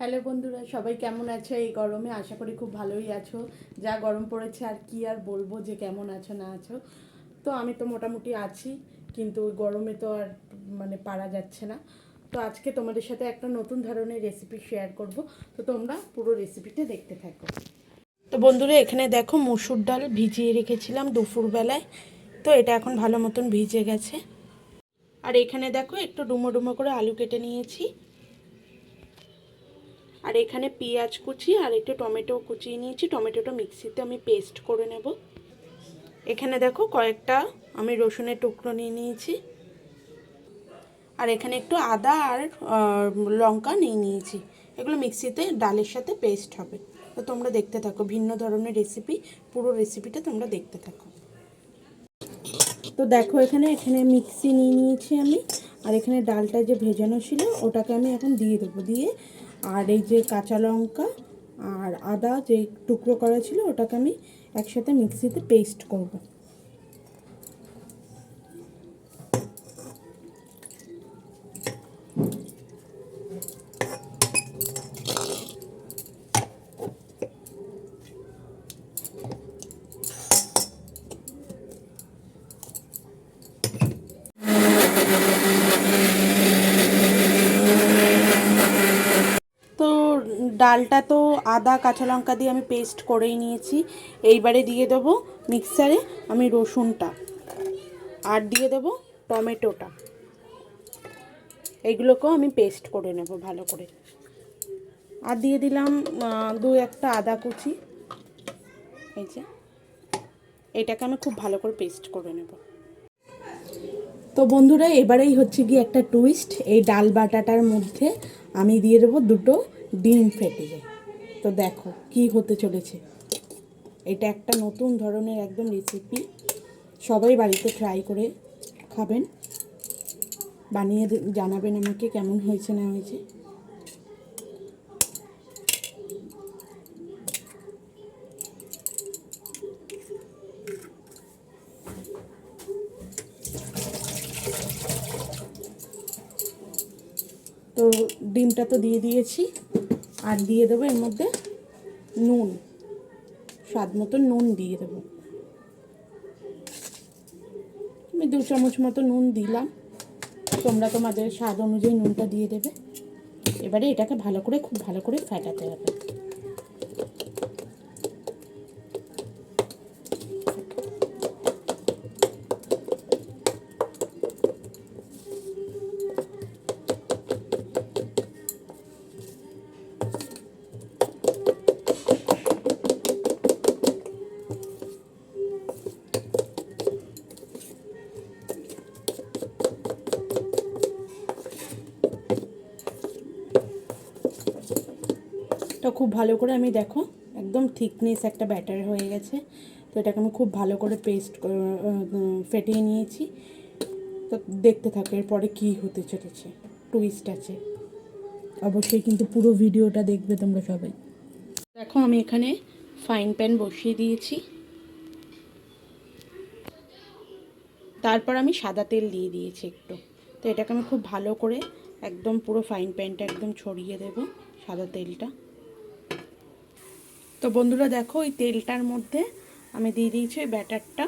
Hello বন্ধুরা, সবাই কেমন আছো? এই গরমে আশা করি খুব ভালোই আছো। যা গরম পড়েছে, আর কি আর বলব যে কেমন আছো, না আছো? তো আমি তো মোটামুটি আছি, কিন্তু গরমে তো আর মানে পারা যাচ্ছে না। তো আজকে তোমাদের সাথে একটা নতুন ধরনের রেসিপি শেয়ার করব। তো তোমরা পুরো রেসিপিটা দেখতে থাকো। তো বন্ধুরা, এখানে দেখো মসুর ডাল ভিজিয়ে রেখেছিলাম দুপুরবেলায়। তো এটা এখন ভালো মতন ভিজে গেছে। আর এখানে দেখো একটু ডুমো ডুমো করে আলু কেটে নিয়েছি। আর এখানে পেঁয়াজ কুচি আর একটু টমেটো কুচিয়ে নিয়েছি। টমেটোটা মিক্সিতে আমি পেস্ট করে নেব। এখানে দেখো কয়েকটা আমি রসুনের টুকরো নিয়ে নিয়েছি। আর এখানে একটু আদা আর লঙ্কা নিয়ে নিয়েছি। এগুলো মিক্সিতে ডালের সাথে পেস্ট হবে। তো তোমরা দেখতে থাকো, ভিন্ন ধরনের রেসিপি, পুরো রেসিপিটা তোমরা দেখতে থাকো। তো দেখো এখানে এখানে মিক্সি নিয়ে নিয়েছি আমি। আর এখানে ডালটা যে ভেজানো ছিল, ওটাকে আমি এখন দিয়ে দেবো। দিয়ে আর এই যে কাঁচা লঙ্কা আর আদা যে টুকরো করা ছিল, ওটাকে আমি একসাথে মিক্সিতে পেস্ট করব তো ডালটা তো আদা, কাঁচা লঙ্কা দিয়ে আমি পেস্ট করেই নিয়েছি। এইবারে দিয়ে দেবো মিক্সারে আমি রসুনটা। আর দিয়ে দেবো টমেটোটা। এইগুলোকেও আমি পেস্ট করে নেব ভালো করে। আর দিয়ে দিলাম দু একটা আদা কুচি। এই যে, এটাকে আমি খুব ভালো করে পেস্ট করে নেব। তো বন্ধুরা, এবারেই হচ্ছে গিয়ে একটা টুইস্ট এই ডাল বাটাটার মধ্যে আমি দিয়ে দেবো দুটো ডিম ফেটিয়ে তো দেখো কি হতে চলেছে। এটা একটা নতুন ধরনের একদম রেসিপি সবাই বাড়িতে ট্রাই করে খাবেন। বানিয়ে জানাবেন আমাকে কেমন হয়েছে না হয়েছে। তো ডিমটা তো দিয়ে দিয়েছি। আর দিয়ে দেবো এর মধ্যে নুন, স্বাদ মতো নুন দিয়ে দেবো। আমি দু চামচ মতো নুন দিলাম। তোমরা তোমাদের স্বাদ অনুযায়ী নুনটা দিয়ে দেবে। এবারে এটাকে ভালো করে, খুব ভালো করে ফেটাতে হবে। তো খুব ভালো করে আমি দেখো, একদম থিকনেস একটা ব্যাটার হয়ে গেছে। তো এটাকে আমি খুব ভালো করে পেস্ট ফেটিয়ে নিয়েছি। তো দেখতে থাকো, এরপরে কী হতে চলেছে টুইস্ট আছে। অবশ্যই কিন্তু পুরো ভিডিওটা দেখবে তোমরা সবাই। দেখো, আমি এখানে ফাইন প্যান বসিয়ে দিয়েছি। তারপর আমি সাদা তেল দিয়ে দিয়েছি একটু। তো এটাকে আমি খুব ভালো করে একদম পুরো ফাইন প্যানটা একদম ছড়িয়ে দেব, সাদা তেলটা। তো বন্ধুরা দেখো, ওই তেলটার মধ্যে আমি দিয়ে দিয়েছি ওই ব্যাটারটা।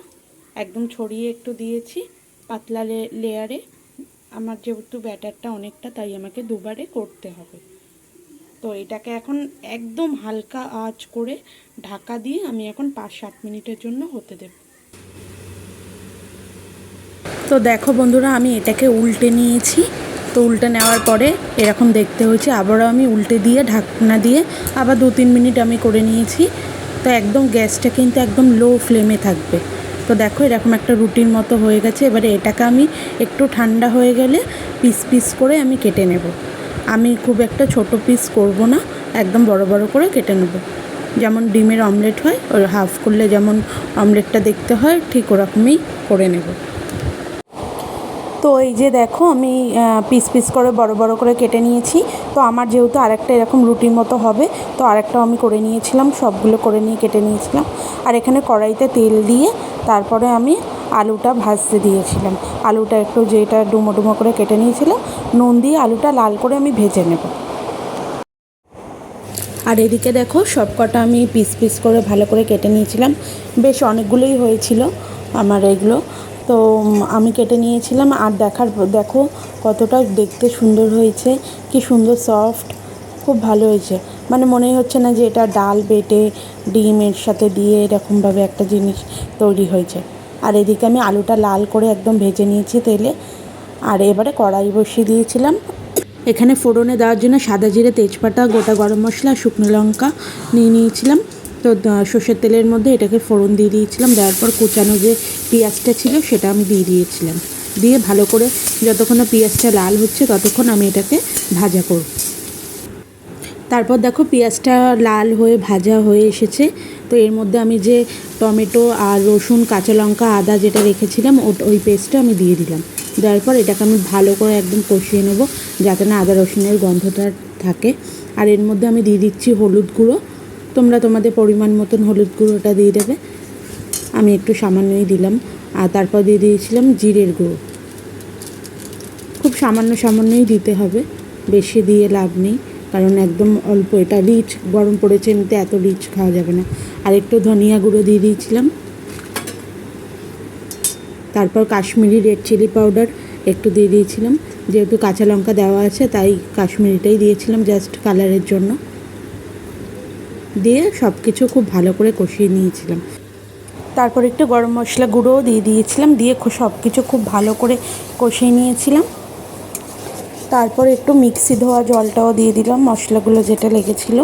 একদম ছড়িয়ে একটু দিয়েছি পাতলা লেয়ারে। আমার যেহেতু ব্যাটারটা অনেকটা, তাই আমাকে দুবারে করতে হবে। তো এটাকে এখন একদম হালকা আঁচ করে ঢাকা দিয়ে আমি এখন পাঁচ সাত মিনিটের জন্য হতে দেব। তো দেখো বন্ধুরা, আমি এটাকে উল্টে নিয়েছি। তো উল্টে নেওয়ার পরে এরকম দেখতে হয়েছে। আবারও আমি উল্টে দিয়ে, ঢাকনা দিয়ে আবার দু তিন মিনিট আমি করে নিয়েছি। তো একদম গ্যাসটা কিন্তু একদম লো ফ্লেমে থাকবে। তো দেখো এরকম একটা রুটির মতো হয়ে গেছে। এবারে এটাকে আমি একটু ঠান্ডা হয়ে গেলে পিস পিস করে আমি কেটে নেব। আমি খুব একটা ছোট পিস করব না, একদম বড় বড় করে কেটে নেব। যেমন ডিমের অমলেট হয় ওই হাফ করলে যেমন অমলেটটা দেখতে হয়, ঠিক ওরকমই করে নেব। তো এই যে দেখো, আমি পিস পিস করে বড় বড় করে কেটে নিয়েছি। তো আমার যেহেতু আরেকটা এরকম রুটির মতো হবে, তো আরেকটাও আমি করে নিয়েছিলাম, সবগুলো করে নিয়ে কেটে নিয়েছিলাম। আর এখানে কড়াইতে তেল দিয়ে তারপরে আমি আলুটা ভাজতে দিয়েছিলাম। আলুটা একটু যেটা ডুমো ডুমো করে কেটে নিয়েছিলাম, নুন দিয়ে আলুটা লাল করে আমি ভেজে নেব। আর এদিকে দেখো সব কটা আমি পিস পিস করে ভালো করে কেটে নিয়েছিলাম। বেশ অনেকগুলোই হয়েছিল আমার এগুলো। তো আমি কেটে নিয়েছিলাম আর দেখার দেখো কতটা দেখতে সুন্দর হয়েছে, কি সুন্দর সফট খুব ভালো হয়েছে। মানে মনেই হচ্ছে না যে এটা ডাল বেটে ডিমের সাথে দিয়ে এরকমভাবে একটা জিনিস তৈরি হয়েছে। আর এদিকে আমি আলুটা লাল করে একদম ভেজে নিয়েছি তেলে। আর এবারে কড়াই বসিয়ে দিয়েছিলাম। এখানে ফোড়নে দেওয়ার জন্য সাদা জিরে, তেজপাতা, গোটা গরম মশলা, শুকনো লঙ্কা নিয়ে নিয়েছিলাম। তো সর্ষের তেলের মধ্যে এটাকে ফোড়ন দিয়ে দিয়েছিলাম, দেওয়ার পর কুচানো যে পেঁয়াজটা ছিল সেটা আমি দিয়ে দিয়েছিলাম। দিয়ে ভালো করে যতক্ষণ না পেঁয়াজটা লাল হচ্ছে ততক্ষণ আমি এটাকে ভাজা করব। তারপর দেখো পেঁয়াজটা লাল হয়ে ভাজা হয়ে এসেছে। তো এর মধ্যে আমি যে টমেটো আর রসুন, কাঁচা লঙ্কা, আদা যেটা রেখেছিলাম ওই পেস্টটা আমি দিয়ে দিলাম। দেওয়ার পর এটাকে আমি ভালো করে একদম কষিয়ে নেব, যাতে না আদা রসুনের গন্ধটা থাকে। আর এর মধ্যে আমি দিয়ে দিচ্ছি হলুদ গুঁড়ো। তোমরা তোমাদের পরিমাণ মতন হলুদ গুঁড়োটা দিয়ে দেবে। আমি একটু সামান্যই দিলাম। আর তারপর দিয়ে দিয়েছিলাম জিরের গুঁড়ো। খুব সামান্য সামান্যই দিতে হবে। বেশি দিয়ে লাভ নেই। কারণ একদম অল্প। এটা রিচ, গরম পড়েছে, এমনিতে এত রিচ খাওয়া যাবে না। আর একটু ধনিয়া গুঁড়ো দিয়ে দিয়েছিলাম। তারপর কাশ্মীরি রেড চিলি পাউডার একটু দিয়ে দিয়েছিলাম। যেহেতু কাঁচা লঙ্কা দেওয়া আছে, তাই কাশ্মীরিটাই দিয়েছিলাম জাস্ট কালারের জন্য। দিয়ে সব কিছু খুব ভালো করে কষিয়ে নিয়েছিলাম। তারপর একটু গরম মশলা গুঁড়োও দিয়ে দিয়েছিলাম, দিয়ে সব কিছু খুব ভালো করে কষিয়ে নিয়েছিলাম। তারপর একটু মিক্সি ধোয়া জলটাও দিয়ে দিলাম, মশলাগুলো যেটা লেগেছিল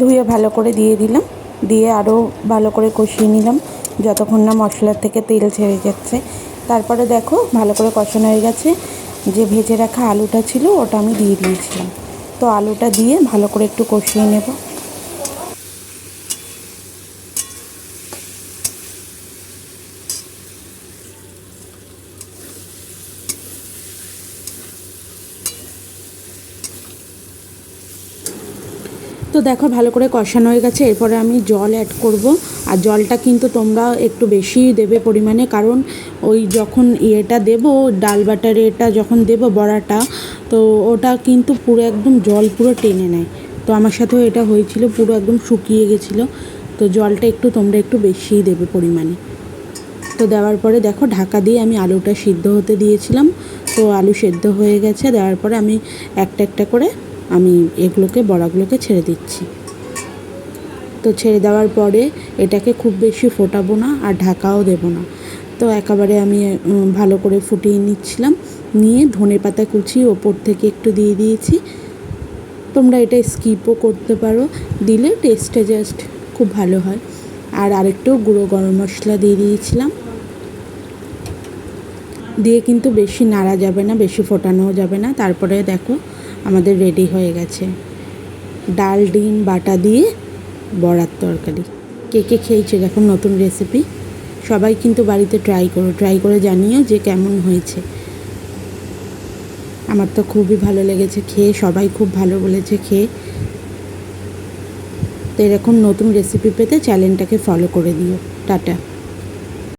ধুয়ে ভালো করে দিয়ে দিলাম, দিয়ে আরও ভালো করে কষিয়ে নিলাম, যতক্ষণ না মশলার থেকে তেল ছেড়ে যাচ্ছে। তারপরে দেখো ভালো করে কষানো হয়ে গেছে, যে ভেজে রাখা আলুটা ছিল ওটা আমি দিয়ে দিয়েছিলাম। তো আলুটা দিয়ে ভালো করে একটু কষিয়ে নেব। তো দেখো ভালো করে কষানো হয়ে গেছে, এরপরে আমি জল অ্যাড করব। আর জলটা কিন্তু তোমরা একটু বেশি দেবে পরিমাণে, কারণ ওই যখন ইয়েটা দেব, ডাল বাটার এটা যখন দেব, বড়াটা, তো ওটা কিন্তু পুরো একদম জল পুরো টেনে নেয়। তো আমার সাথেও এটা হয়েছিল, পুরো একদম শুকিয়ে গেছিল। তো জলটা একটু তোমরা একটু বেশিই দেবে পরিমাণে। তো দেওয়ার পরে দেখো ঢাকা দিয়ে আমি আলুটা সিদ্ধ হতে দিয়েছিলাম। তো আলু সেদ্ধ হয়ে গেছে, দেওয়ার পরে আমি একটা একটা করে আমি এগুলোকে, বড়াগুলোকে ছেড়ে দিচ্ছি। তো ছেড়ে দেওয়ার পরে এটাকে খুব বেশি ফোটাবো না আর ঢাকাও দেবো না। তো একেবারে আমি ভালো করে ফুটিয়ে নিচ্ছিলাম। নিয়ে ধনে পাতা কুচি ওপর থেকে একটু দিয়ে দিয়েছি। তোমরা এটা স্কিপও করতে পারো, দিলে টেস্টটা জাস্ট খুব ভালো হয়। আর আরেকটু গুঁড়ো গরম মশলা দিয়ে দিয়েছিলাম। দিয়ে কিন্তু বেশি নাড়া যাবে না, বেশি ফোটানোও যাবে না। তারপরে দেখো আমাদের রেডি হয়ে গেছে। ডাল, ডিম, বাটা দিয়ে বড়ার তরকারি। কে কে খেয়েছে দেখুন নতুন রেসিপি সবাই কিন্তু বাড়িতে ট্রাই করো ট্রাই করে জানিও যে কেমন হয়েছে। আমার তো খুবই ভালো লেগেছে খেয়ে, সবাই খুব ভালো বলেছে খেয়ে। তো এরকম নতুন রেসিপি পেতে চ্যানেলটাকে ফলো করে দিও। টাটা।